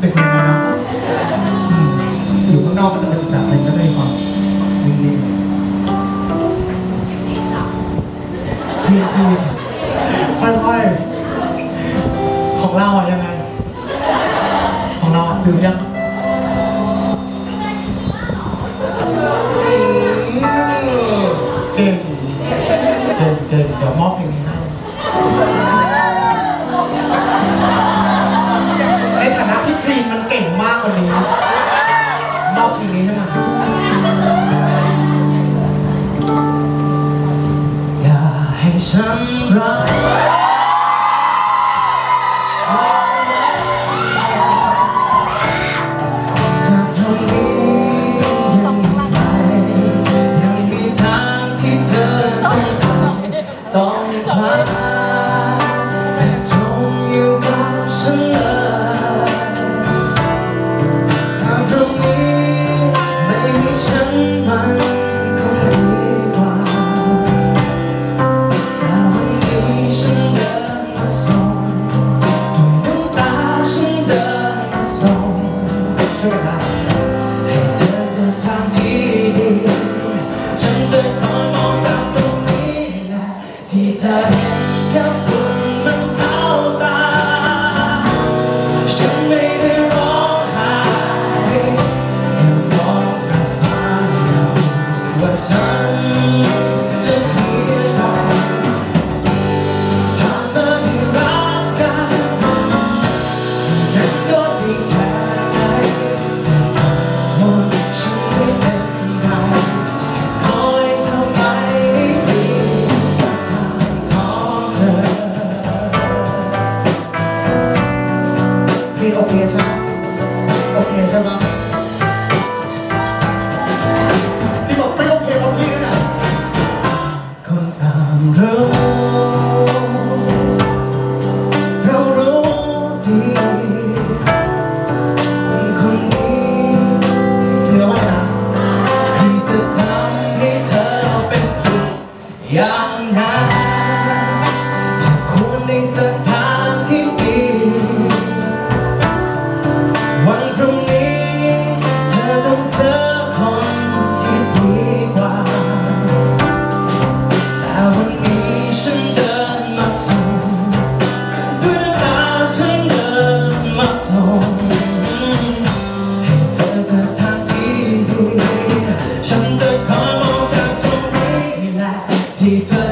เป็นคนยังไงเนาะอืมอยู่ข้างนอกก็จะเป็นแบบนึงก็จะมีความนิ่งๆพี่พี่ค่อยๆ ของเราอะยังไง ของเราดื่มยังเก่งเก่งเก่งเดี๋ยวมอ ฉันรัก ช่วยกันนะให้เธอเจอทางที่ดี ฉันจะคอยมองจากตรงนี้แหละที่เธอเห็นแค่ฝุ่นมันเข้าตา ฉันไม่ได้ร้องไห้แค่บอกกับพายว่าฉัน นะถ้ควรในเดิทางที่ดี วันพรุ่งนี้ เธอต้องเจอคนที่ดีกว่า แต่วันนี้ฉันเดินมาสู่ด้วยน้ำตาฉันเดินมาส่งให้เจอเธอทางที่ดี ฉันจะคอยมองเธอตละที่เธอ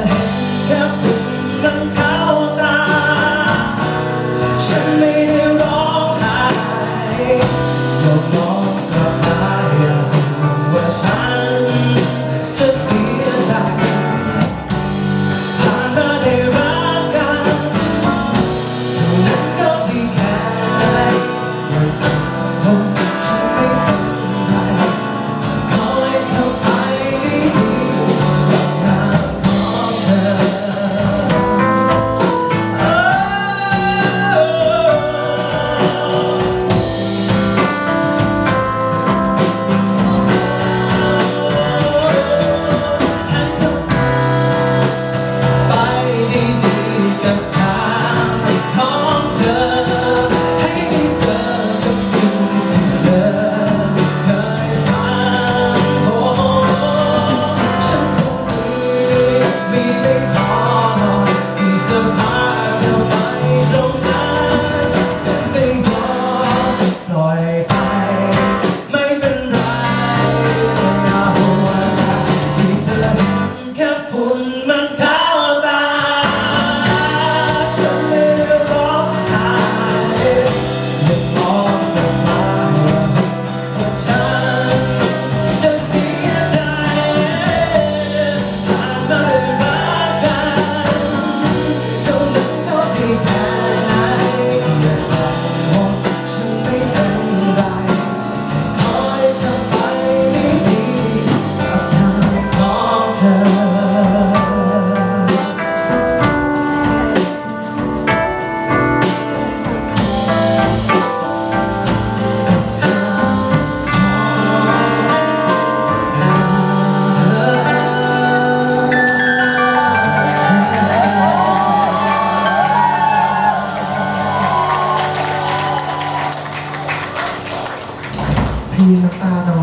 ก